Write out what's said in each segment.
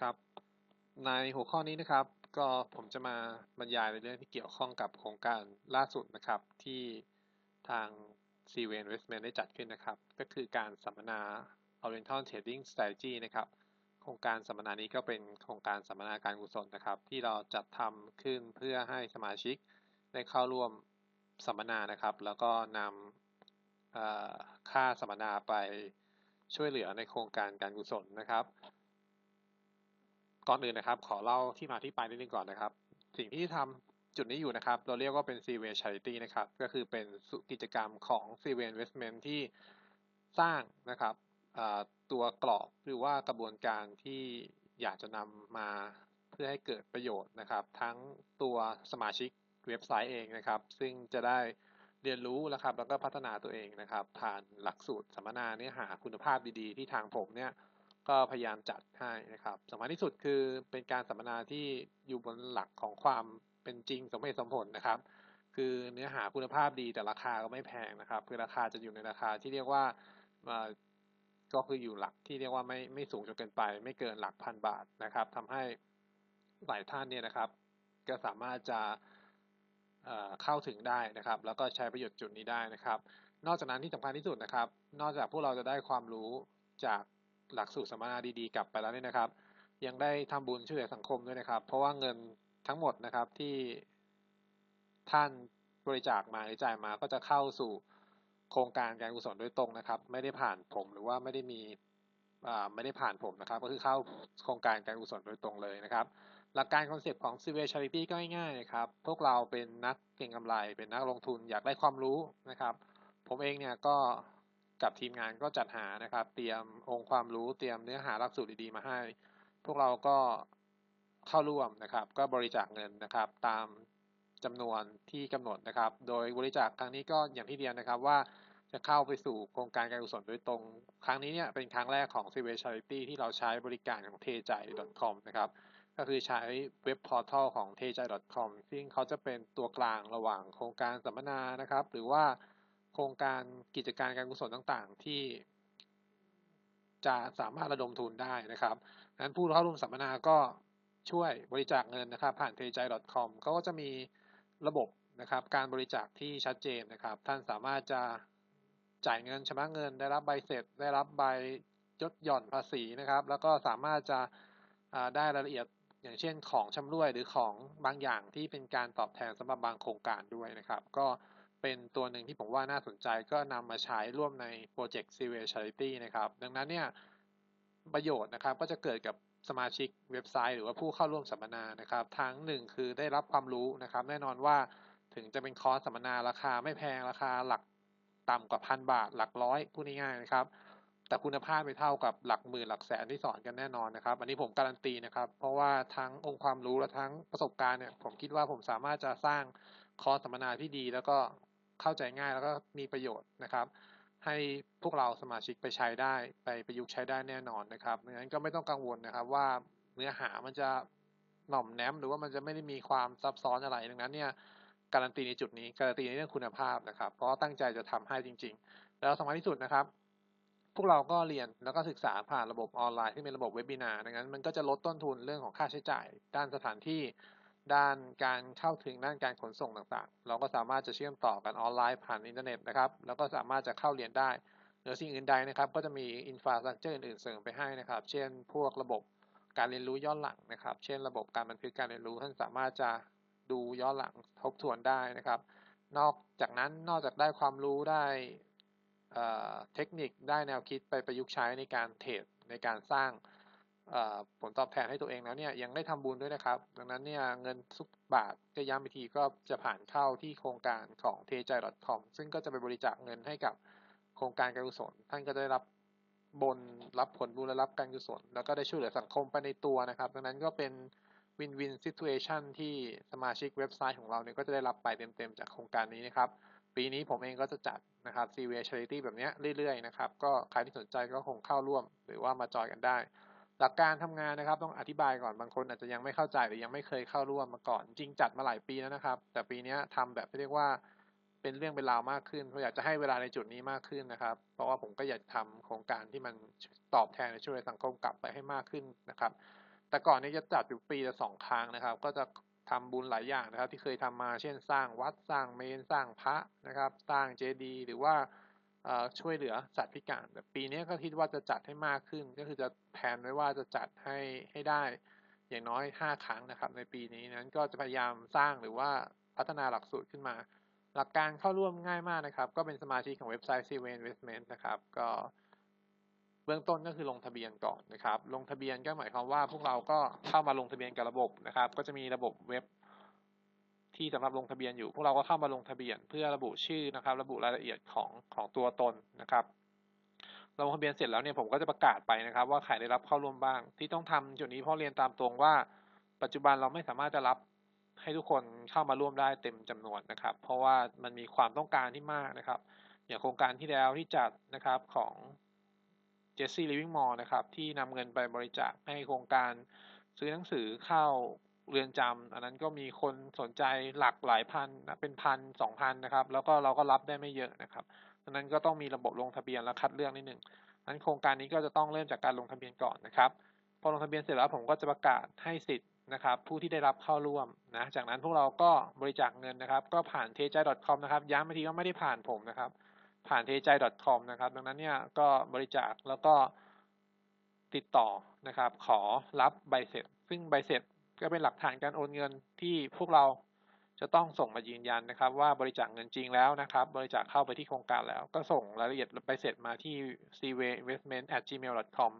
ครับ ในหัวข้อนี้นะครับ ก็ผมจะมาบรรยายในเรื่องที่เกี่ยวข้องกับโครงการล่าสุดนะครับ ที่ทาง c w Investment ได้จัดขึ้นนะครับ ก็คือการสัมมนา Oriental Trading Strategy นะครับ โครงการสัมมนานี้ก็เป็นโครงการสัมมนาการกุศลนะครับ ที่เราจัดทำขึ้นเพื่อให้สมาชิกได้เข้าร่วมสัมมนานะครับ แล้วก็นำค่าสัมมนาไปช่วยเหลือในโครงการการกุศลนะครับ ก่อนอื่นนะครับ ขอเล่าที่มาที่ไปนิดนึงก่อนนะครับ สิ่งที่ทำจุดนี้อยู่นะครับ เราเรียกว่าเป็น c w Charity นะครับ ก็คือเป็นกิจกรรมของ c w Investment ที่สร้างนะครับตัวกรอบหรือว่ากระบวนการที่อยากจะนำมาเพื่อให้เกิดประโยชน์นะครับ ทั้งตัวสมาชิกเว็บไซต์เองนะครับ ซึ่งจะได้เรียนรู้นะครับ แล้วก็พัฒนาตัวเองนะครับ ผ่านหลักสูตรสัมมนาเนื้อหาคุณภาพดีๆ ที่ทางผมเนี่ย ก็พยายามจัดให้นะครับสำคัญที่สุดคือเป็นการสัมมนาที่อยู่บนหลักของความเป็นจริงสมเหตุสมผลนะครับ คือเนื้อหาคุณภาพดีแต่ราคาก็ไม่แพงนะครับ คือราคาจะอยู่ในราคาที่เรียกว่าก็คืออยู่หลักที่เรียกว่าไม่ไม่สูงจนเกินไป ไม่เกินหลักพันบาทนะครับทำให้หลายท่านเนี่ยนะครับ ก็สามารถจะเข้าถึงได้นะครับ แล้วก็ใช้ประโยชน์จุดนี้ได้นะครับ นอกจากนั้นที่สำคัญที่สุดนะครับ นอกจากพวกเราจะได้ความรู้จาก หลักสูตรสัมมนาดีๆ กลับไปแล้วเนี่ยนะครับ ยังได้ทำบุญช่วยเหลือสังคมด้วยนะครับ เพราะว่าเงินทั้งหมดนะครับที่ท่านบริจาคมาหรือจ่ายมาก็จะเข้าสู่โครงการการกุศลโดยตรงนะครับ ไม่ได้ผ่านผมหรือว่าไม่ได้มีไม่ได้ผ่านผมนะครับ ก็คือเข้าโครงการการกุศลโดยตรงเลยนะครับ หลักการคอนเซปต์ของ c i v i Charity ก็ง่ายๆนะครับ พวกเราเป็นนักเก็งกำไร เป็นนักลงทุนอยากได้ความรู้นะครับ ผมเองเนี่ยก็ กับทีมงานก็จัดหานะครับ เตรียมองค์ความรู้เตรียมเนื้อหาหลักสูตรดีๆมาให้ พวกเราก็เข้าร่วมนะครับ ก็บริจาคเงินนะครับ ตามจำนวนที่กำหนดนะครับ โดยบริจาคครั้งนี้ก็อย่างที่เรียนนะครับว่าจะเข้าไปสู่โครงการการกุศลโดยตรง ครั้งนี้เนี่ยเป็นครั้งแรกของ c i v i Charity ที่เราใช้บริการของเทใจ .com นะครับ ก็คือใช้เว็บพอร์ทัลของเทใจ .com ซึ่งเขาจะเป็นตัวกลางระหว่างโครงการสัมมนานะครับ หรือว่า โครงการกิจการการกุศลต่างๆ ที่จะสามารถระดมทุนได้นะครับนั้นผู้เข้าร่วมสัมมนาก็ช่วยบริจาคเงินนะครับ ผ่านเทใจ .com เขาก็จะมีระบบนะครับ การบริจาคที่ชัดเจนนะครับ ท่านสามารถจะจ่ายเงินชำระเงิน ได้รับใบเสร็จ ได้รับใบยดหย่อนภาษีนะครับ แล้วก็สามารถจะได้รายละเอียดอย่างเช่นของชำร่วยหรือของบางอย่างที่เป็นการตอบแทนสำหรับบางโครงการด้วยนะครับ ก็ เป็นตัวหนึ่งที่ผมว่าน่าสนใจก็นำมาใช้ร่วมในโปรเจกต์ c i v i Charity นะครับ ดังนั้นเนี่ยประโยชน์นะครับก็จะเกิดกับสมาชิกเว็บไซต์ หรือว่าผู้เข้าร่วมสัมมนานะครับ ทั้งหนึ่งคือได้รับความรู้นะครับ แน่นอนว่าถึงจะเป็นคอร์สสัมมนาราคาไม่แพงราคาหลักต่ำกว่าพันบาทหลักร้อยพูดง่ายๆนะครับ แต่คุณภาพไม่เท่ากับหลักหมื่นหลักแสนที่สอนกันแน่นอนนะครับ อันนี้ผมการันตีนะครับ เพราะว่าทั้งองค์ความรู้และทั้งประสบการณ์เนี่ยผมคิดว่าผมสามารถจะสร้างคอร์สสัมมนาที่ดี แล้วก็ เข้าใจง่ายแล้วก็มีประโยชน์นะครับ ให้พวกเราสมาชิกไปใช้ได้ไปประยุกต์ใช้ได้แน่นอนนะครับดังนั้นก็ไม่ต้องกังวลนะครับว่าเนื้อหามันจะหน่อมแนมหรือว่ามันจะไม่ได้มีความซับซ้อนอะไรดังนั้นเนี่ยการันตีในจุดนี้การันตีในเรื่องคุณภาพนะครับ เพราะตั้งใจจะทำให้จริง ๆ แล้วสำคัญที่สุดนะครับ พวกเราก็เรียนแล้วก็ศึกษาผ่านระบบออนไลน์ที่เป็นระบบเว็บบินาดังนั้นมันก็จะลดต้นทุนเรื่องของค่าใช้จ่าย ด้านสถานที่ ด้านการเข้าถึงด้านการขนส่งต่างๆ เราก็สามารถจะเชื่อมต่อกันออนไลน์ผ่านอินเทอร์เน็ตนะครับ แล้วก็สามารถจะเข้าเรียนได้เหนือสิ่งอื่นใดนะครับ ก็จะมีอินฟราสตรักเจอร์อื่นๆเสริมไปให้นะครับ เช่น พวกระบบการเรียนรู้ย้อนหลังนะครับ เช่น ระบบการบันทึกการเรียนรู้ท่านสามารถจะดูย้อนหลังทบทวนได้นะครับ นอกจากนั้นนอกจากได้ความรู้ได้เทคนิคได้แนวคิดไปประยุกต์ใช้ในการเทรดในการสร้าง ผลตอบแทนให้ตัวเองแล้วเนี่ยยังได้ทำบุญด้วยนะครับ ดังนั้นเนี่ยเงินทุกบาทก็ย้ำอีกทีก็จะผ่านเข้าที่โครงการของเทใจ .com ซึ่งก็จะไปบริจาคเงินให้กับโครงการการกุศล ท่านก็ได้รับบนรับผลบุญและรับการกุศล แล้วก็ได้ช่วยเหลือสังคมไปในตัวนะครับ ดังนั้นก็เป็นวินวินซิทูเอชันที่สมาชิกเว็บไซต์ของเราเนี่ยก็จะได้รับไปเต็มๆจากโครงการนี้นะครับ ปีนี้ผมเองก็จะจัดนะครับ c v Charity แบบนี้เรื่อยๆนะครับ ก็ใครที่สนใจก็คงเข้าร่วม หรือว่ามาจอยกันได้ หลักการทำงานนะครับ ต้องอธิบายก่อนบางคนอาจจะยังไม่เข้าใจหรือยังไม่เคยเข้าร่วมมาก่อน จริงจัดมาหลายปีแล้วนะครับ แต่ปีนี้ทำแบบที่เรียกว่าเป็นเรื่องเป็นราวมากขึ้นเพราะอยากจะให้เวลาในจุดนี้มากขึ้นนะครับ เพราะว่าผมก็อยากทำโครงการที่มันตอบแทนในช่วยสังคมกลับไปให้มากขึ้นนะครับ แต่ก่อนนี้จะจัดอยู่ปีละสองครั้งนะครับ ก็จะทำบุญหลายอย่างนะครับ ที่เคยทำมาเช่น สร้างวัดสร้างเมนสร้างพระนะครับ สร้างเจดีย์หรือว่า ช่วยเหลือสัตว์พิการแต่ปีนี้ก็คิดว่าจะจัดให้มากขึ้น ก็คือจะแผนไว้ว่าจะจัดให้ให้ได้อย่างน้อยห้าครั้งนะครับ ในปีนี้นั้นก็จะพยายามสร้างหรือว่าพัฒนาหลักสูตรขึ้นมา หลักการเข้าร่วมง่ายมากนะครับ ก็เป็นสมาชิกของเว็บไซต์ c v Investment นะครับ ก็เบื้องต้นก็คือลงทะเบียนก่อนนะครับ ลงทะเบียนก็หมายความว่าพวกเราก็เข้ามาลงทะเบียนกับระบบนะครับ ก็จะมีระบบเว็บ ที่สำหรับลงทะเบียนอยู่ พวกเราก็เข้ามาลงทะเบียนเพื่อระบุชื่อนะครับ ระบุรายละเอียดของของตัวตนนะครับลงทะเบียนเสร็จแล้วเนี่ยผมก็จะประกาศไปนะครับ ว่าใครได้รับเข้าร่วมบ้าง ที่ต้องทำจุดนี้เพราะเรียนตามตรงว่า ปัจจุบันเราไม่สามารถจะรับให้ทุกคนเข้ามาร่วมได้เต็มจำนวนนะครับ เพราะว่ามันมีความต้องการที่มากนะครับ อย่างโครงการที่แล้วที่จัดนะครับของเจสซี่ลิวิงมอลนะครับที่นำเงินไปบริจาคให้โครงการซื้อหนังสือเข้า เรือนจำอันนั้นก็มีคนสนใจหลักหลายพันนะเป็นพันสองพันนะครับ แล้วก็เราก็รับได้ไม่เยอะนะครับดังนั้นก็ต้องมีระบบลงทะเบียนและคัดเลือกนิดหนึ่งนั้นโครงการนี้ก็จะต้องเริ่มจากการลงทะเบียนก่อนนะครับ พอลงทะเบียนเสร็จแล้วผมก็จะประกาศให้สิทธิ์นะครับ ผู้ที่ได้รับเข้าร่วมนะ จากนั้นพวกเราก็บริจาคเงินนะครับ ก็ผ่าน t j com นะครับ ย้ำอีกทีว่าไม่ได้ผ่านผมนะครับ ผ่าน t j com นะครับ ดังนั้นเนี่ยก็บริจาคแล้วก็ติดต่อนะครับ ขอรับใบเสร็จ ซึ่งใบเสร็จ ก็เป็นหลักฐานการโอนเงินที่พวกเราจะต้องส่งมายืนยันนะครับ ว่าบริจาคเงินจริงแล้วนะครับ บริจาคเข้าไปที่โครงการแล้ว ก็ส่งรายละเอียดใบเสร็จมาที่ cwinvestment@gmail.com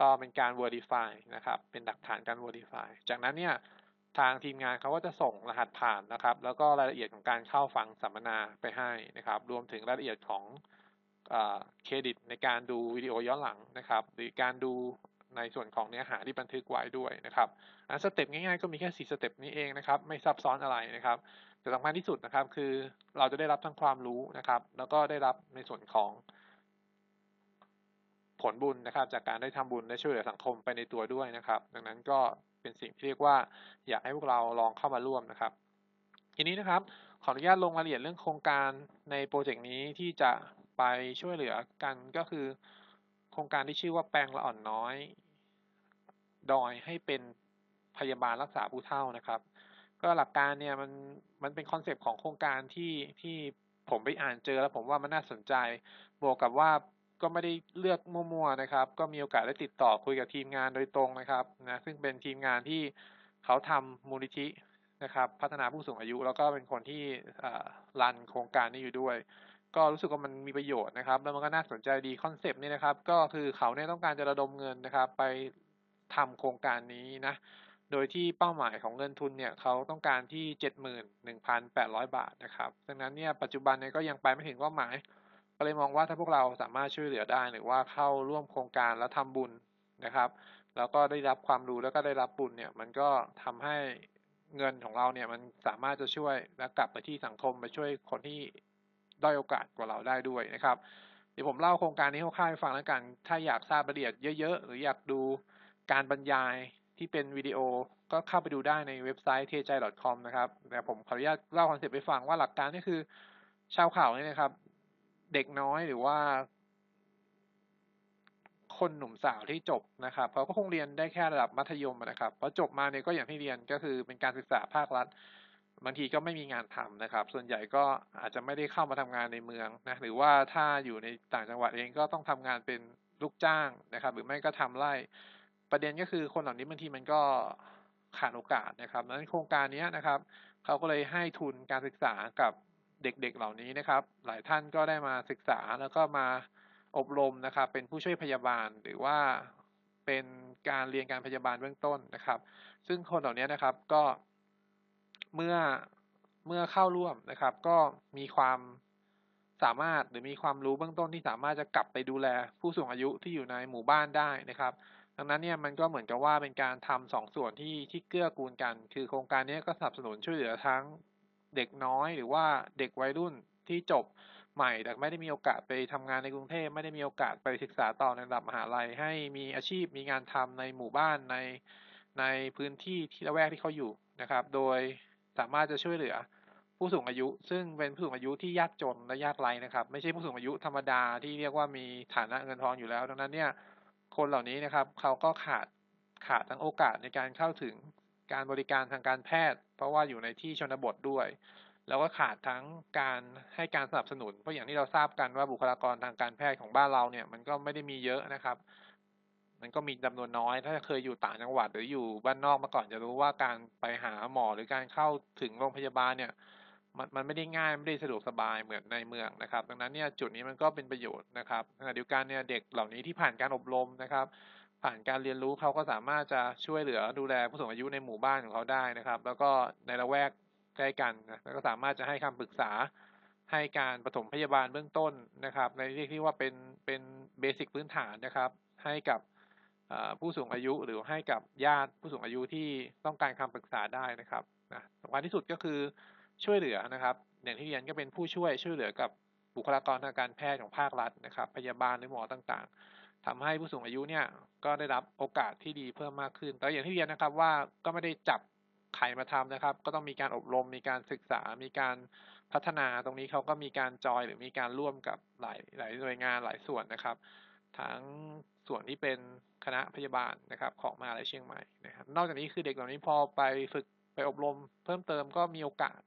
ก็เป็นการ verify นะครับ เป็นหลักฐานการ verify จากนั้นเนี่ยทางทีมงานเขาก็จะส่งรหัสผ่านนะครับ แล้วก็รายละเอียดของการเข้าฟังสัมมนาไปให้นะครับ รวมถึงรายละเอียดของเครดิตในการดูวิดีโอย้อนหลังนะครับ หรือการดู ในส่วนของเนื้อหาที่บันทึกไว้ด้วยนะครับสเต็ปง่ายๆก็มีแค่ 4 สเต็ปนี้เองนะครับไม่ซับซ้อนอะไรนะครับ แต่สำคัญที่สุดนะครับคือเราจะได้รับทั้งความรู้นะครับ แล้วก็ได้รับในส่วนของผลบุญนะครับ จากการได้ทำบุญได้ช่วยเหลือสังคมไปในตัวด้วยนะครับ ดังนั้นก็เป็นสิ่งที่เรียกว่าอยากให้พวกเราลองเข้ามาร่วมนะครับ ทีนี้นะครับขออนุญาตลงรายละเอียดเรื่องโครงการในโปรเจกต์นี้ที่จะไปช่วยเหลือกันก็คือ ครงการที่ชื่อว่าแปลงละอ่อนน้อย ดอยให้เป็นพยาบาลรักษาผู้เฒ่านะครับ ก็หลักการเนี่ยมันมันเป็นคอนเซปต์ของโครงการที่ที่ผมไปอ่านเจอแล้วผมว่ามันน่าสนใจ บวกกับว่าก็ไม่ได้เลือกมั่วๆนะครับ ก็มีโอกาสได้ติดต่อคุยกับทีมงานโดยตรงนะครับนะซึ่งเป็นทีมงานที่เขาทำมูลนิธินะครับ พัฒนาผู้สูงอายุแล้วก็เป็นคนที่รันโครงการนี้อยู่ด้วย ก็รู้สึกว่ามันมีประโยชน์นะครับ แล้วมันก็น่าสนใจดีคอนเซปต์นี่นะครับ ก็คือเขาเนี่ยต้องการจะระดมเงินนะครับ ไปทำโครงการนี้นะ โดยที่เป้าหมายของเงินทุนเนี่ยเขาต้องการที่เจ็ดหมื่นหนึ่งพันแปดร้อยบาทนะครับดังนั้นเนี่ยปัจจุบันเนี่ยก็ยังไปไม่ถึงเป้าหมาย ก็เลยมองว่าถ้าพวกเราสามารถช่วยเหลือได้หรือว่าเข้าร่วมโครงการแล้วทำบุญนะครับ แล้วก็ได้รับความรู้แล้วก็ได้รับบุญเนี่ย มันก็ทำให้เงินของเราเนี่ยมันสามารถจะช่วยและกลับไปที่สังคมไปช่วยคนที่ ด้อยโอกาสกว่าเราได้ด้วยนะครับเดี๋ยวผมเล่าโครงการนี้คร่าวๆให้ฟังแล้วกัน ถ้าอยากทราบรายละเอียดเยอะๆ หรืออยากดูการบรรยายที่เป็นวิดีโอก็เข้าไปดูได้ในเว็บไซต์ t j com นะครับแต่ผมขออนุญาตเล่าคอนเซ็ปต์ไปฟังว่าหลักการนี่คือ ชาวข่าวนี่นะครับ เด็กน้อยหรือว่า คนหนุ่มสาวที่จบนะครับเขาก็คงเรียนได้แค่ระดับมัธยมนะครับพอจบมาเนี่ยก็อย่างที่เรียนก็คือเป็นการศึกษาภาครัฐ บางทีก็ไม่มีงานทำนะครับ ส่วนใหญ่ก็อาจจะไม่ได้เข้ามาทำงานในเมืองนะหรือว่าถ้าอยู่ในต่างจังหวัดเองก็ต้องทำงานเป็นลูกจ้างนะครับ หรือไม่ก็ทำไร่ ประเด็นก็คือคนเหล่านี้บางทีมันก็ขาดโอกาสนะครับดังนั้นโครงการนี้นะครับเขาก็เลยให้ทุนการศึกษากับเด็กๆเหล่านี้นะครับ หลายท่านก็ได้มาศึกษาแล้วก็มาอบรมนะครับ เป็นผู้ช่วยพยาบาลหรือว่าเป็นการเรียนการพยาบาลเบื้องต้นนะครับ ซึ่งคนเหล่านี้นะครับก็ เมื่อเมื่อเข้าร่วมนะครับ ก็มีความสามารถหรือมีความรู้เบื้องต้นที่สามารถจะกลับไปดูแลผู้สูงอายุที่อยู่ในหมู่บ้านได้นะครับ ดังนั้นเนี่ยมันก็เหมือนกับว่าเป็นการทำสองส่วนที่ที่เกื้อกูลกัน คือโครงการนี้ก็สนับสนุนช่วยเหลือทั้งเด็กน้อยหรือว่าเด็กวัยรุ่นที่จบใหม่ แต่ไม่ได้มีโอกาสไปทำงานในกรุงเทพไม่ได้มีโอกาสไปศึกษาต่อในระดับมหาลัย ให้มีอาชีพมีงานทำในหมู่บ้านในในพื้นที่ที่ละแวกที่เขาอยู่นะครับ โดย สามารถจะช่วยเหลือผู้สูงอายุ ซึ่งเป็นผู้สูงอายุที่ยากจนและยากไร้นะครับ ไม่ใช่ผู้สูงอายุธรรมดาที่เรียกว่ามีฐานะเงินทองอยู่แล้ว ดังนั้นเนี่ยคนเหล่านี้นะครับเขาก็ขาดขาดทั้งโอกาสในการเข้าถึงการบริการทางการแพทย์ เพราะว่าอยู่ในที่ชนบทด้วย แล้วก็ขาดทั้งการให้การสนับสนุน เพราะอย่างที่เราทราบกันว่าบุคลากรทางการแพทย์ของบ้านเราเนี่ยมันก็ไม่ได้มีเยอะนะครับ มันก็มีจำนวนน้อย ถ้าเคยอยู่ต่างจังหวัดหรืออยู่บ้านนอกมาก่อนจะรู้ว่าการไปหาหมอหรือการเข้าถึงโรงพยาบาลเนี่ย มันมันไม่ได้ง่ายไม่ได้สะดวกสบายเหมือนในเมืองนะครับ ดังนั้นเนี่ยจุดนี้มันก็เป็นประโยชน์นะครับขณะเดียวกันเนี่ยเด็กเหล่านี้ที่ผ่านการอบรมนะครับ ผ่านการเรียนรู้เขาก็สามารถจะช่วยเหลือดูแลผู้สูงอายุในหมู่บ้านของเขาได้นะครับ แล้วก็ในละแวกใกล้กันนะแล้วก็สามารถจะให้คำปรึกษาให้การปฐมพยาบาลเบื้องต้นนะครับ ในเรียกที่ว่าเป็นเป็นเบสิกพื้นฐานนะครับ ให้กับ ผู้สูงอายุหรือให้กับญาติผู้สูงอายุที่ต้องการคำปรึกษาได้นะครับนะสำคัญที่สุดก็คือช่วยเหลือนะครับ อย่างที่เรียนก็เป็นผู้ช่วยช่วยเหลือกับบุคลากรทางการแพทย์ของภาครัฐนะครับ พยาบาลหรือหมอต่างๆทำให้ผู้สูงอายุเนี่ยก็ได้รับโอกาสที่ดีเพิ่มมากขึ้น แต่อย่างที่เรียนนะครับว่าก็ไม่ได้จับใครมาทำนะครับ ก็ต้องมีการอบรม มีการศึกษา มีการพัฒนาตรงนี้เขาก็มีการจอยหรือมีการร่วมกับหลายหลายหน่วยงานหลายส่วนนะครับ ทั้งส่วนที่เป็นคณะพยาบาลนะครับ ของมหาลัยเชียงใหม่นะครับ นอกจากนี้คือเด็กเหล่านี้พอไปฝึกไปอบรม เพิ่มเติมก็มีโอกาส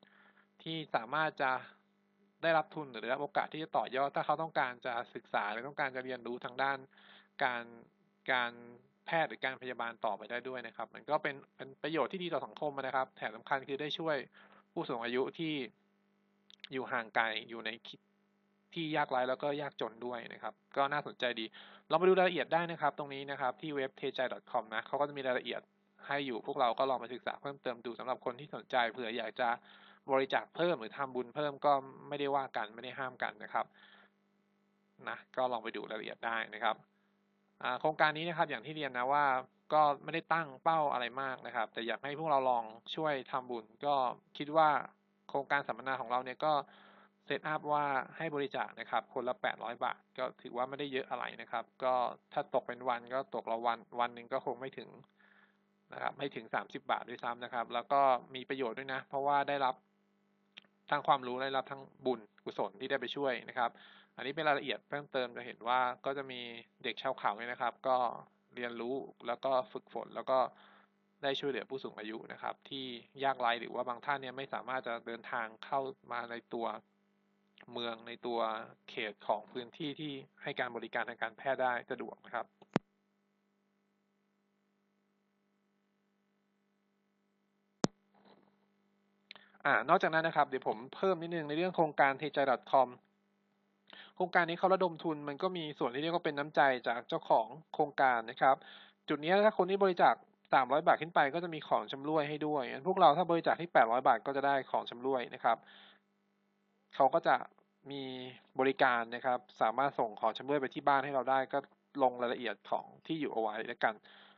ที่สามารถจะได้รับทุนหรือได้รับโอกาสที่จะต่อยอดถ้าเขาต้องการจะศึกษาหรือต้องการจะเรียนรู้ทางด้านการการแพทย์หรือการพยาบาลต่อไปได้ด้วยนะครับ มันก็เป็นเป็นประโยชน์ที่ดีต่อสังคมนะครับ แถมสำคัญคือได้ช่วยผู้สูงอายุที่อยู่ห่างไกลอยู่ใน ที่ยากไร้แล้วก็ยากจนด้วยนะครับ ก็น่าสนใจดีลองไปดูรายละเอียดได้นะครับ ตรงนี้นะครับที่เว็บ t e j a i c o m นะเขาก็จะมีรายละเอียดให้อยู่พวกเราก็ลองไปศึกษาเพิ่มเติมดูสำหรับคนที่สนใจเผื่ออยากจะบริจาคเพิ่มหรือทำบุญเพิ่มก็ไม่ได้ว่ากันไม่ได้ห้ามกันนะครับนะก็ลองไปดูรายละเอียดได้นะครับโครงการนี้นะครับอย่างที่เรียนนะว่าก็ไม่ได้ตั้งเป้าอะไรมากนะครับ แต่อยากให้พวกเราลองช่วยทำบุญ ก็คิดว่าโครงการสัมมนาของเราเนี่ยก็ เซตอัพว่าให้บริจาคนะครับ คนละแปดร้อยบาท ก็ถือว่าไม่ได้เยอะอะไรนะครับ ก็ถ้าตกเป็นวันก็ตกละวันวันหนึ่งก็คงไม่ถึงนะครับไม่ถึงสามสิบาทด้วยซ้ำนะครับ แล้วก็มีประโยชน์ด้วยนะ เพราะว่าได้รับทั้งความรู้ได้รับทั้งบุญกุศลที่ได้ไปช่วยนะครับ อันนี้เป็นรายละเอียดเพิ่มเติมจะเห็นว่าก็จะมีเด็กชาวเขาเนี่ยนะครับ ก็เรียนรู้แล้วก็ฝึกฝนแล้วก็ได้ช่วยเหลือผู้สูงอายุนะครับ ที่ยากไร้หรือว่าบางท่านเนี่ยไม่สามารถจะเดินทางเข้ามาในตัว เมืองในตัวเขตของพื้นที่ที่ให้การบริการทางการแพทย์ได้สะดวกนะครับอ่านอกจากนั้นนะครับเดี๋ยวผมเพิ่มนิดนึงในเรื่องโครงการเทใจ .com โครงการนี้เขาระดมทุนมันก็มีส่วนที่เรียกว่าเป็นน้ำใจจากเจ้าของโครงการนะครับ จุดนี้ถ้าคนที่บริจาค300 บาทขึ้นไปก็จะมีของชำร่วยให้ด้วยพวกเราถ้าบริจาคที่ 800 บาทก็จะได้ของชำร่วยนะครับ เขาก็จะมีบริการนะครับ สามารถส่งของชำร่วยไปที่บ้านให้เราได้ ก็ลงรายละเอียดของที่อยู่เอาไว้แล้วกัน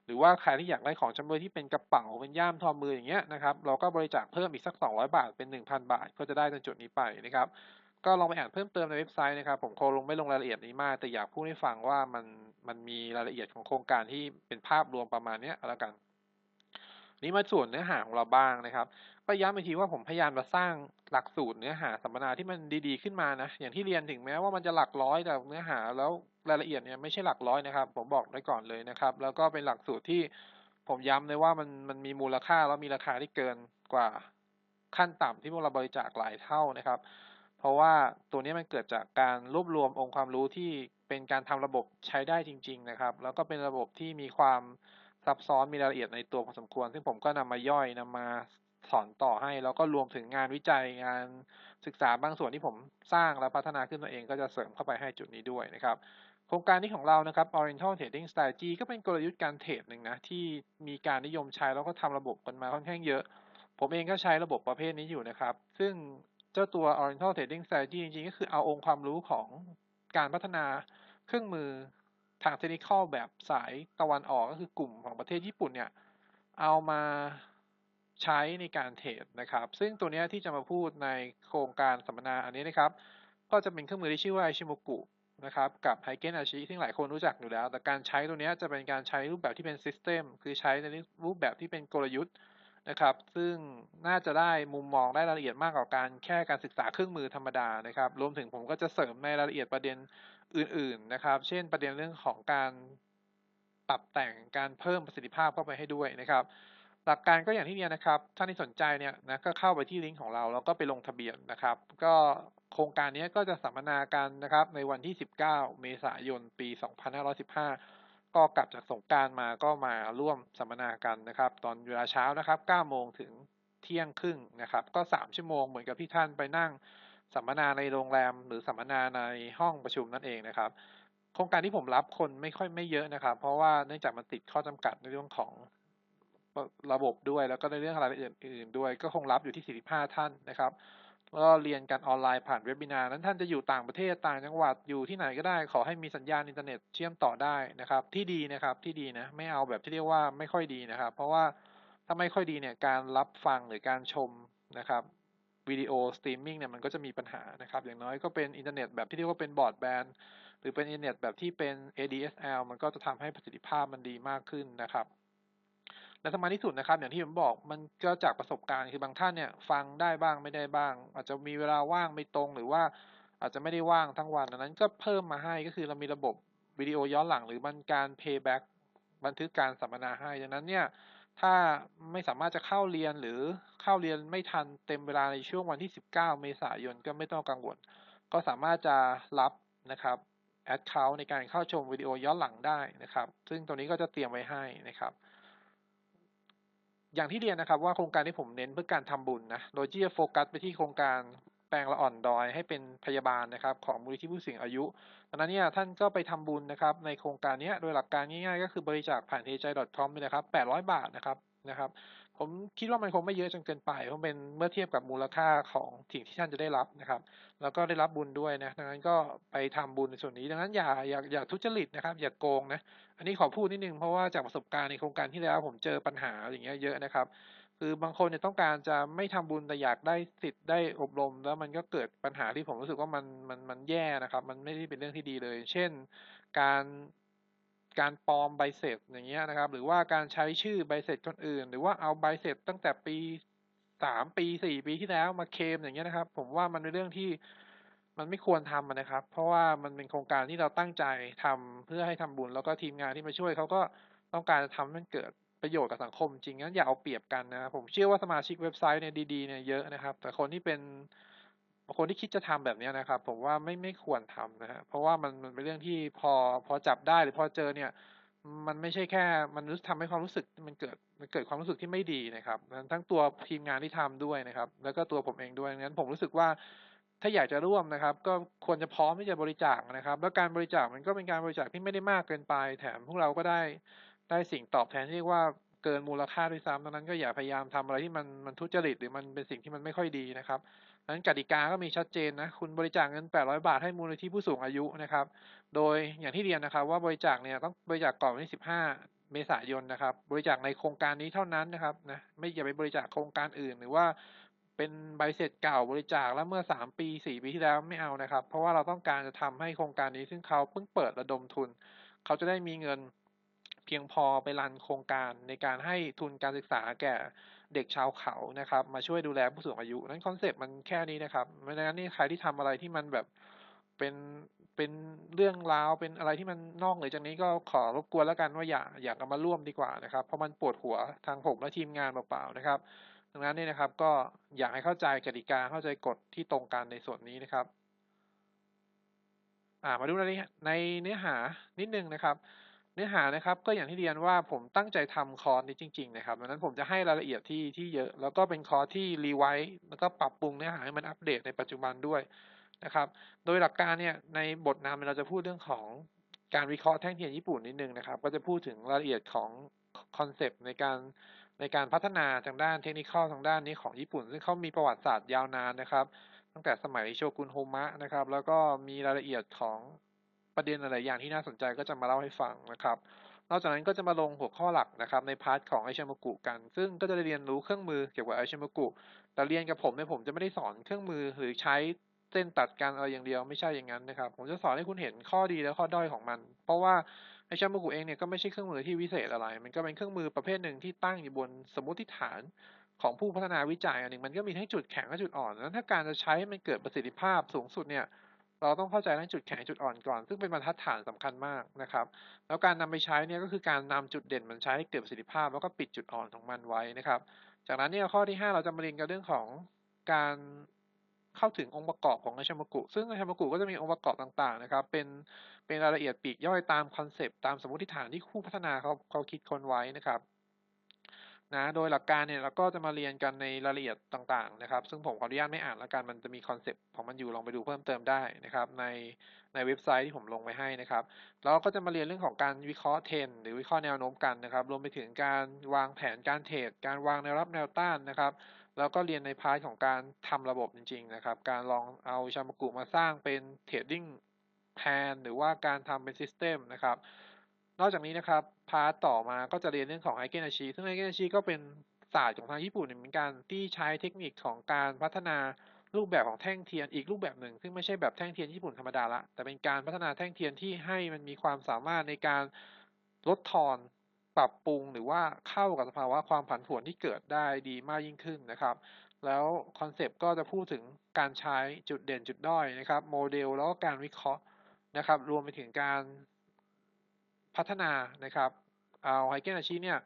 หรือว่าใครที่อยากได้ของจำเลยที่เป็นกระเป๋าเป็นย่ามทอมืออย่างเงี้ยนะครับ เราก็บริจาคเพิ่มอีกสัก 200 บาทเป็น 1,000 บาท ก็จะได้ในจุดนี้ไปนะครับ ก็ลองไปอ่านเพิ่มเติมในเว็บไซต์นะครับ ผมโคลงไม่ลงรายละเอียดนี้มาก แต่อยากพูดให้ฟังว่ามันมันมีรายละเอียดของโครงการที่เป็นภาพรวมประมาณนี้แล้วกันนี้มาส่วนเนื้อหาของเราบ้างนะครับ ก็ย้ำอีกทีว่าผมพยายามมาสร้างหลักสูตรเนื้อหาสัมมนาที่มันดีๆขึ้นมานะ อย่างที่เรียนถึงแม้ว่ามันจะหลักร้อยแต่เนื้อหาแล้วรายละเอียดเนี่ยไม่ใช่หลักร้อยนะครับ ผมบอกไว้ก่อนเลยนะครับ แล้วก็เป็นหลักสูตรที่ผมย้ำเลยว่ามันมันมีมูลค่าแล้วมีราคาที่เกินกว่าขั้นต่ำที่พวกเราบริจาคหลายเท่านะครับ เพราะว่าตัวนี้มันเกิดจากการรวบรวมองค์ความรู้ที่เป็นการทำระบบใช้ได้จริง ๆ นะครับ แล้วก็เป็นระบบที่มีความซับซ้อนมีรายละเอียดในตัวพอสมควร ซึ่งผมก็นำมาย่อยนำมา สอนต่อให้ แล้วก็รวมถึงงานวิจัยงานศึกษาบางส่วนที่ผมสร้างและพัฒนาขึ้นตัวเองก็จะเสริมเข้าไปให้จุดนี้ด้วยนะครับโครงการนี้ของเรานะครับ Oriental Trading Strategy ก็เป็นกลยุทธ์การเทรดหนึ่งนะที่มีการนิยมใช้แล้วก็ทำระบบกันมาค่อนข้างเยอะ ผมเองก็ใช้ระบบประเภทนี้อยู่นะครับ ซึ่งเจ้าตัว Oriental Trading Strategy จริงๆ ก็คือเอาองค์ความรู้ของการพัฒนาเครื่องมือทางเทคนิคแบบสายตะวันออกก็คือกลุ่มของประเทศญี่ปุ่นเนี่ย เอามา ใช้ในการเทรดนะครับ ซึ่งตัวนี้ที่จะมาพูดในโครงการสัมมนาอันนี้นะครับ ก็จะเป็นเครื่องมือที่ชื่อว่าไอชิโมกุนะครับกับไฮเกนอาชิซึ่งหลายคนรู้จักอยู่แล้ว แต่การใช้ตัวนี้จะเป็นการใช้รูปแบบที่เป็นซิสเต็มคือใช้ในรูปแบบที่เป็นกลยุทธ์นะครับ ซึ่งน่าจะได้มุมมองได้รายละเอียดมากกว่าการแค่การศึกษาเครื่องมือธรรมดานะครับ รวมถึงผมก็จะเสริมในรายละเอียดประเด็นอื่น ๆนะครับ เช่นประเด็นเรื่องของการปรับแต่งการเพิ่มประสิทธิภาพเข้าไปให้ด้วยนะครับ หลักการก็อย่างที่เรียนนะครับท่านที่สนใจเนี่ยนะก็เข้าไปที่ลิงก์ของเราแล้วก็ไปลงทะเบียนนะครับ ก็โครงการนี้ก็จะสัมมนากันนะครับในวันที่ 19 เมษายน ปี 2515 ก็กลับจากสงการมาก็มาร่วมสัมมนากันนะครับ ตอนเวลาเช้านะครับ 9 โมงถึงเที่ยงครึ่งนะครับ ก็ 3 ชั่วโมงเหมือนกับที่ท่านไปนั่งสัมมนาในโรงแรม หรือสัมมนาในห้องประชุมนั่นเองนะครับ โครงการที่ผมรับคนไม่ค่อยไม่เยอะนะครับ เพราะว่าเนื่องจากมันติดข้อจำกัดในเรื่องของ ระบบด้วยแล้วก็ในเรื่องรายละเอียดอื่นๆด้วย ก็คงรับอยู่ที่ 45 ท่านนะครับก็เรียนกันออนไลน์ผ่านเว็บบินาร์นั้นท่านจะอยู่ต่างประเทศต่างจังหวัดอยู่ที่ไหนก็ได้ ขอให้มีสัญญาณอินเทอร์เน็ตเชื่อมต่อได้นะครับ ที่ดีนะครับที่ดีนะไม่เอาแบบที่เรียกว่าไม่ค่อยดีนะครับ เพราะว่าถ้าไม่ค่อยดีเนี่ยการรับฟังหรือการชมนะครับวิดีโอสตรีมมิ่งเนี่ยมันก็จะมีปัญหานะครับ อย่างน้อยก็เป็นอินเทอร์เน็ตแบบที่เรียกว่าเป็นบอร์ดแบนด์หรือเป็นอินเทอร์เน็ตแบบที่เป็น ADSL มันก็จะทำให้ประสิทธิภาพมันดีมากขึ้นนะครับ และสำคัญที่สุดนะครับ อย่างที่ผมบอกมันก็จากประสบการณ์คือบางท่านเนี่ย ฟังได้บ้างไม่ได้บ้าง อาจจะมีเวลาว่างไม่ตรงหรือว่าอาจจะไม่ได้ว่างทั้งวันดังนั้นก็เพิ่มมาให้ก็คือเรามีระบบวิดีโอย้อนหลัง หรือมันการ payback บันทึกการสัมมนาให้ดังนั้นเนี่ยถ้าไม่สามารถจะเข้าเรียนหรือเข้าเรียนไม่ทันเต็มเวลาในช่วงวันที่ 19 เมษายนก็ไม่ต้องกังวล ก็สามารถจะรับนะครับแอดเคาท์ในการเข้าชมวิดีโอย้อนหลังได้นะครับ ซึ่งตรงนี้ก็จะเตรียมไว้ให้นะครับ อย่างที่เรียนนะครับว่าโครงการที่ผมเน้นเพื่อการทำบุญนะ โดยที่จะโฟกัสไปที่โครงการแปลงละอ่อนดอยให้เป็นพยาบาลนะครับของมูลนิธิผู้สูงอายุดังนั้นเนี่ยท่านก็ไปทำบุญนะครับในโครงการนี้โดยหลักการง่ายๆ ก็คือบริจาคผ่าน h j c o m นะครับ800 บาทนะครับนะครับ ผมคิดว่ามันคงไม่เยอะจนเกินไป เพราะเป็นเมื่อเทียบกับมูลค่าของสิ่งที่ท่านจะได้รับนะครับ แล้วก็ได้รับบุญด้วยนะดังนั้นก็ไปทำบุญในส่วนนี้ ดังนั้นอย่าอย่าอย่าทุจริตนะครับ อย่าโกงนะ อันนี้ขอพูดนิดนึงเพราะว่าจากประสบการณ์ในโครงการที่แล้วผมเจอปัญหาอย่างเงี้ยเยอะนะครับ คือบางคนเนี่ยต้องการจะไม่ทำบุญแต่อยากได้สิทธิ์ได้อบรม แล้วมันก็เกิดปัญหาที่ผมรู้สึกว่ามันมันมันแย่นะครับ มันไม่ได้เป็นเรื่องที่ดีเลย เช่น การ การปลอมใบเสร็จอย่างเงี้ยนะครับ หรือว่าการใช้ชื่อใบเสร็จคนอื่น หรือว่าเอาใบเสร็จตั้งแต่ปีสามปีสี่ปีที่แล้วมาเคมอย่างเงี้ยนะครับ ผมว่ามันเป็นเรื่องที่มันไม่ควรทำนะครับ เพราะว่ามันเป็นโครงการที่เราตั้งใจทำเพื่อให้ทำบุญแล้วก็ทีมงานที่มาช่วยเขาก็ต้องการจะทำให้มันเกิดประโยชน์กับสังคมจริงงั้นอย่าเอาเปรียบกันนะผมเชื่อว่าสมาชิกเว็บไซต์เนี่ยดีๆเนี่ยเยอะนะครับ แต่คนที่เป็น คนที่คิดจะทำแบบนี้นะครับ ผมว่าไม่ไม่ควรทำนะฮะเพราะว่ามันมันเป็นเรื่องที่พอพอจับได้หรือพอเจอเนี่ย มันไม่ใช่แค่ มันรู้ทำให้ความรู้สึกมันเกิดมันเกิดความรู้สึกที่ไม่ดีนะครับทั้งตัวทีมงานที่ทำด้วยนะครับ แล้วก็ตัวผมเองด้วยงั้นผมรู้สึกว่าถ้าอยากจะร่วมนะครับ ก็ควรจะพร้อมที่จะบริจาคนะครับ แล้วการบริจาคมันก็เป็นการบริจาคที่ไม่ได้มากเกินไป แถมพวกเราก็ได้ได้สิ่งตอบแทนที่เรียกว่าเกินมูลค่าด้วยซ้ำดังนั้นก็อย่าพยายามทำอะไรที่มันมันทุจริตหรือมันเป็นสิ่งที่มันไม่ค่อยดีนะครับ นั้นกติกาก็มีชัดเจนนะ คุณบริจาคเงิน 800 บาทให้มูลนิธิผู้สูงอายุนะครับ โดยอย่างที่เรียนนะครับว่าบริจาคเนี่ยต้องบริจาคก่อนวันที่ 15 เมษายนนะครับ บริจาคในโครงการนี้เท่านั้นนะครับนะ ไม่อย่าไปบริจาคโครงการอื่น หรือว่าเป็นใบเสร็จเก่าบริจาคแล้วเมื่อ 3 ปี 4 ปีที่แล้วไม่เอานะครับ เพราะว่าเราต้องการจะทำให้โครงการนี้ซึ่งเขาเพิ่งเปิดระดมทุน เขาจะได้มีเงินเพียงพอไปรันโครงการในการให้ทุนการศึกษาแก่ เด็กชาวเขานะครับ มาช่วยดูแลผู้สูงอายุ นั้นคอนเซปต์มันแค่นี้นะครับไม่งั้นนี่ใครที่ทำอะไรที่มันแบบเป็นเป็นเรื่องราวเป็นอะไรที่มันนอกเหนือจากนี้ก็ขอรบกวนแล้วกันว่าอย่าอยากมาร่วมดีกว่านะครับ เพราะมันปวดหัวทางผมและทีมงานเปล่าๆนะครับ ดังนั้นนี่นะครับ ก็อยากให้เข้าใจกติกาเข้าใจกฎที่ตรงกันในส่วนนี้นะครับ อ่ามาดูในในเนื้อหานิดนึงนะครับ เนื้อหานะครับก็อย่างที่เรียนว่าผมตั้งใจทำคอร์สนี้จริงๆนะครับดังนั้นผมจะให้รายละเอียดที่ที่เยอะ แล้วก็เป็นคอร์สที่รีไวซ์แล้วก็ปรับปรุงเนื้อหาให้มันอัปเดตในปัจจุบันด้วยนะครับ โดยหลักการเนี่ยในบทนำเราจะพูดเรื่องของการวิเคราะห์แท่งเทียนญี่ปุ่นนิดนึงนะครับ ก็จะพูดถึงรายละเอียดของคอนเซปต์ในการในการพัฒนาทางด้านเทคนิคทางด้านนี้ของญี่ปุ่น ซึ่งเขามีประวัติศาสตร์ยาวนานนะครับ ตั้งแต่สมัยโชกุนโฮมะนะครับ แล้วก็มีรายละเอียดของ ประเด็นอะไรอย่างที่น่าสนใจก็จะมาเล่าให้ฟังนะครับ นอกจากนั้นก็จะมาลงหัวข้อหลักนะครับในพาร์ทของไอชิมกุกัน ซึ่งก็จะเรียนรู้เครื่องมือเกี่ยวกับไอชิมกุแต่เรียนกับผมเนี่ยผมจะไม่ได้สอนเครื่องมือหรือใช้เส้นตัดกันอะไรอย่างเดียวไม่ใช่อย่างนั้นนะครับ ผมจะสอนให้คุณเห็นข้อดีและข้อด้อยของมัน เพราะว่าไอชิมกุเองเนี่ยก็ไม่ใช่เครื่องมือที่วิเศษอะไร มันก็เป็นเครื่องมือประเภทหนึ่งที่ตั้งอยู่บนสมมติฐานของผู้พัฒนาวิจัยอันหนึ่งมันก็มีทั้งจุดแข็งและจุดอ่อน แล้วถ้าการจะใช้ให้มันเกิดประสิทธิภาพสูงสุดเนี่ย เราต้องเข้าใจทั้งจุดแข็งจุดอ่อนก่อน ซึ่งเป็นบรรทัดฐานสำคัญมากนะครับ แล้วการนำไปใช้เนี่ยก็คือการนำจุดเด่นมันใช้ให้เกิดประสิทธิภาพ แล้วก็ปิดจุดอ่อนของมันไว้นะครับ จากนั้นเนี่ยข้อที่ 5 เราจะมาเรียนกันเรื่องของการเข้าถึงองค์ประกอบของไอชมากุ ซึ่งไอชมากุก็จะมีองค์ประกอบต่างๆนะครับ เป็นเป็นรายละเอียดปีกย่อยตามคอนเซปต์ตามสมมติฐานที่ผู้พัฒนาเขาเขาคิดค้นไว้นะครับ นะโดยหลักการเนี่ยเราก็จะมาเรียนกันในรายละเอียดต่างๆนะครับ ซึ่งผมขออนุญาตไม่อ่านแล้วกันมันจะมีคอนเซปต์ของมันอยู่ลองไปดูเพิ่มเติมได้นะครับ ในในเว็บไซต์ที่ผมลงไว้ให้นะครับแล้วก็จะมาเรียนเรื่องของการวิเคราะห์เทรนหรือวิเคราะห์แนวโน้มกันนะครับ รวมไปถึงการวางแผนการเทรดการวางแนวรับแนวต้านนะครับ แล้วก็เรียนในพาร์ทของการทำระบบจริง ๆ นะครับ การลองเอาชามากุมาสร้างเป็นเทรดดิ้งแพนหรือว่าการทำเป็นซิสเต็มนะครับ นอกจากนี้นะครับพาร์ทต่อมาก็จะเรียนเรื่องของไอเกนอาชีซึ่งไอเกนอาชีก็เป็นศาสตร์ของทางญี่ปุ่นเหมือนกันที่ใช้เทคนิคของการพัฒนารูปแบบของแท่งเทียนอีกรูปแบบหนึ่ง ซึ่งไม่ใช่แบบแท่งเทียนญี่ปุ่นธรรมดาละแต่เป็นการพัฒนาแท่งเทียนที่ให้มันมีความสามารถในการลดทอนปรับปรุงหรือว่าเข้ากับสภาวะความผันผวนที่เกิดได้ดีมากยิ่งขึ้นนะครับ แล้วคอนเซปต์ก็จะพูดถึงการใช้จุดเด่นจุดด้อยนะครับ โมเดลแล้วก็การวิเคราะห์นะครับ รวมไปถึงการ พัฒนานะครับ เอาไฮเกนอาชีเนี่ย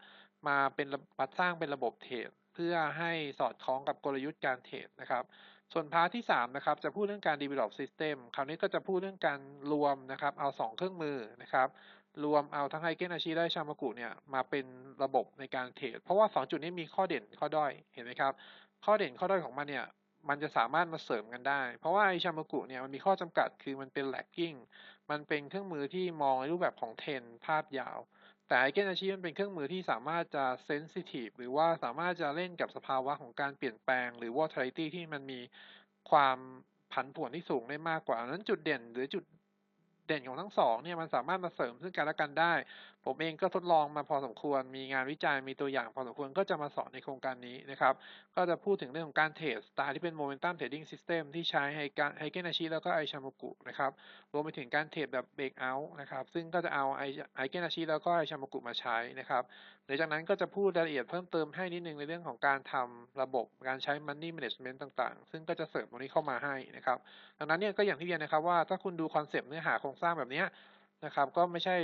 มาเป็นมาสร้างเป็นระบบเทรดเพื่อให้สอดคล้องกับกลยุทธ์การเทรดนะครับ ส่วนพาร์ทที่3นะครับจะพูดเรื่องการ develop system คราวนี้ก็จะพูดเรื่องการรวมนะครับ เอา 2 เครื่องมือนะครับรวมเอาทั้งไฮเกนอาชีและชามากุเนี่ยมาเป็นระบบในการเทรดเพราะว่า 2 จุดนี้มีข้อเด่นข้อด้อยเห็นไหมครับ ข้อเด่นข้อด้อยของมันเนี่ยมันจะสามารถมาเสริมกันได้ เพราะว่าไอชามากุเนี่ยมันมีข้อจำกัดคือมันเป็น lagging มันเป็นเครื่องมือที่มองในรูปแบบของเทนภาพยาว แต่ไอเกนอาชีพมันเป็นเครื่องมือที่สามารถจะเซนซิทีฟหรือว่าสามารถจะเล่นกับสภาวะของการเปลี่ยนแปลง หรือว่าทริตี้ที่มันมีความผันผวนที่สูงได้มากกว่านั้นจุดเด่นหรือจุดเด่นของทั้งสองเนี่ยมันสามารถมาเสริมซึ่งกันและกันได้ผมเองก็ทดลองมาพอสมควร มีงานวิจัยมีตัวอย่างพอสมควรก็จะมาสอนในโครงการนี้นะครับ ก็จะพูดถึงเรื่องของการเทรดสไตล์ที่เป็นโมเมนตัมเทรดดิ้งซิสเต็มที่ใช้ให้การไฮเกนอาชีแล้วก็ไอชามุกุนะครับ รวมไปถึงการเทรดแบบเบรกเอาท์นะครับ ซึ่งก็จะเอาไอไอเกนอาชีแล้วก็ไอชามุกุมาใช้นะครับหลังจากนั้นก็จะพูดรายละเอียดเพิ่มเติมให้นิดนึงในเรื่องของการทำระบบการใช้ Money Management ต่างๆ ซึ่งก็จะเสริมตรงนี้เข้ามาให้นะครับ ดังนั้นเนี่ยก็อย่างที่เรียนนะครับว่าถ้าคุณดูคอนเซปต์เนื้อหาโครงสร้างแบบนี้นะครับก็ไม่ใช่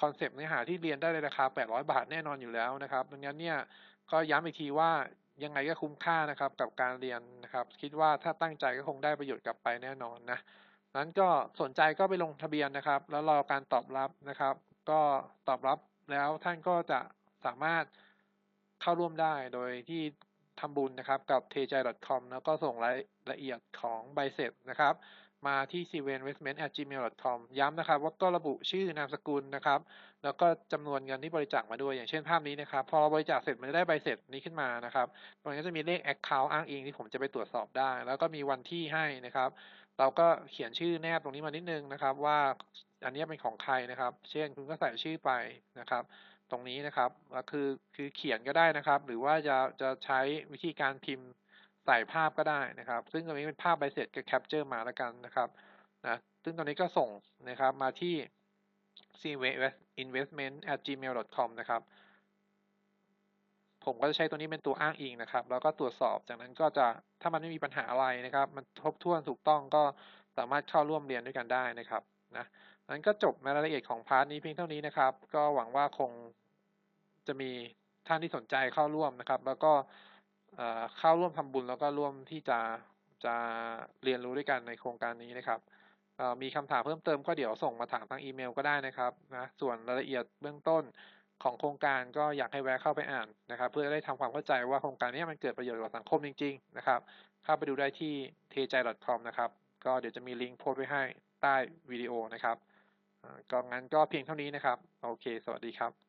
คอนเซปต์เนื้อหาที่เรียนได้ในราคา 800 บาทแน่นอนอยู่แล้วนะครับดังนั้นเนี่ยก็ย้ำอีกทีว่ายังไงก็คุ้มค่านะครับกับการเรียนนะครับ คิดว่าถ้าตั้งใจก็คงได้ประโยชน์กลับไปแน่นอนนะนั้นก็สนใจก็ไปลงทะเบียนนะครับ แล้วรอการตอบรับนะครับ ก็ตอบรับแล้วท่านก็จะสามารถเข้าร่วมได้โดยที่ทำบุญนะครับกับ t j com แล้วก็ส่งรายละเอียดของใบเสร็จนะครับ มาที่ c v i n v e s t m e n t gmail com ย้ำนะครับ ว่าก็ระบุชื่อนามสกุลนะครับ แล้วก็จำนวนเงินที่บริจาคมาด้วย อย่างเช่นภาพนี้นะครับ พอบริจาคเสร็จมันจะได้ใบเสร็จนี้ขึ้นมานะครับตรงนี้จะมีเลข account อ้างอิงที่ผมจะไปตรวจสอบได้ แล้วก็มีวันที่ให้นะครับ เราก็เขียนชื่อแนบตรงนี้มานิดนึงนะครับ ว่าอันนี้เป็นของใครนะครับ เช่นคุณก็ใส่ชื่อไปนะครับตรงนี้นะครับ คือคือเขียนก็ได้นะครับ หรือว่าจะจะใช้วิธีการพิมพ์ ใส่ภาพก็ได้นะครับ ซึ่งตรงนี้เป็นภาพใบเสร็จก็แคปเจอร์มาแล้วกันนะครับนะซึ่งตรงนี้ก็ส่งนะครับมาที่ c v investment at gmail com นะครับ ผมก็จะใช้ตัวนี้เป็นตัวอ้างอิงนะครับ แล้วก็ตรวจสอบ จากนั้นก็จะถ้ามันไม่มีปัญหาอะไรนะครับ มันทบทวนถูกต้องก็สามารถเข้าร่วมเรียนด้วยกันได้นะครับนะนั้นก็จบรายละเอียดของพาร์ทนี้เพียงเท่านี้นะครับ ก็หวังว่าคงจะมีท่านที่สนใจเข้าร่วมนะครับ แล้วก็ เข้าร่วมทำบุญแล้วก็ร่วมที่จะจะเรียนรู้ด้วยกันในโครงการนี้นะครับมีคำถามเพิ่มเติมก็เดี๋ยวส่งมาถามทางอีเมลก็ได้นะครับนะส่วนรายละเอียดเบื้องต้นของโครงการก็อยากให้แวะเข้าไปอ่านนะครับ เพื่อได้ทำความเข้าใจว่าโครงการนี้มันเกิดประโยชน์กับสังคมจริง ๆ นะครับ เข้าไปดูได้ที่ t j com นะครับ ก็เดี๋ยวจะมีลิงก์โพสต์ไว้ให้ใต้วิดีโอนะครับก็งั้นก็เพียงเท่านี้นะครับ โอเค สวัสดีครับ